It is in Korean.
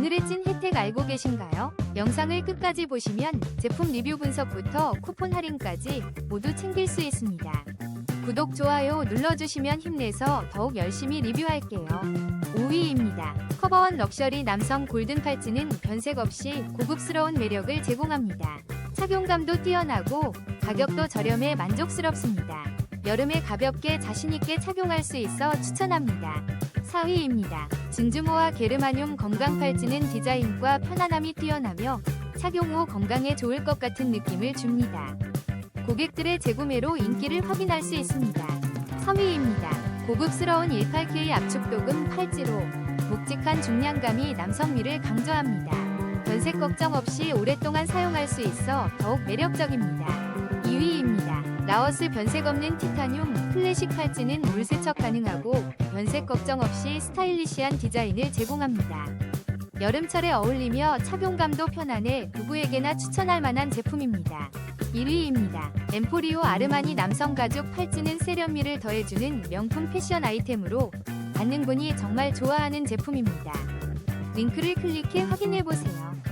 오늘의 찐 혜택 알고 계신가요? 영상을 끝까지 보시면 제품 리뷰 분석부터 쿠폰 할인까지 모두 챙길 수 있습니다. 구독, 좋아요 눌러주시면 힘내서 더욱 열심히 리뷰할게요. 5위입니다. 커버원 럭셔리 남성 골든 팔찌는 변색 없이 고급스러운 매력을 제공합니다. 착용감도 뛰어나고 가격도 저렴해 만족스럽습니다. 여름에 가볍게 자신있게 착용할 수 있어 추천합니다. 4위입니다. 진주모와 게르마늄 건강 팔찌는 디자인과 편안함이 뛰어나며 착용 후 건강에 좋을 것 같은 느낌을 줍니다. 고객들의 재구매로 인기를 확인할 수 있습니다. 3위입니다. 고급스러운 18K 압축도금 팔찌로 묵직한 중량감이 남성미를 강조합니다. 변색 걱정 없이 오랫동안 사용할 수 있어 더욱 매력적입니다. 2위입니다. 라오스 변색 없는 티타늄 클래식 팔찌는 물 세척 가능하고 변색 걱정 없이 스타일리시한 디자인을 제공합니다. 여름철에 어울리며 착용감도 편안해 누구에게나 추천할 만한 제품입니다. 1위입니다. 엠포리오 아르마니 남성 가죽 팔찌는 세련미를 더해주는 명품 패션 아이템으로 받는 분이 정말 좋아하는 제품입니다. 링크를 클릭해 확인해보세요.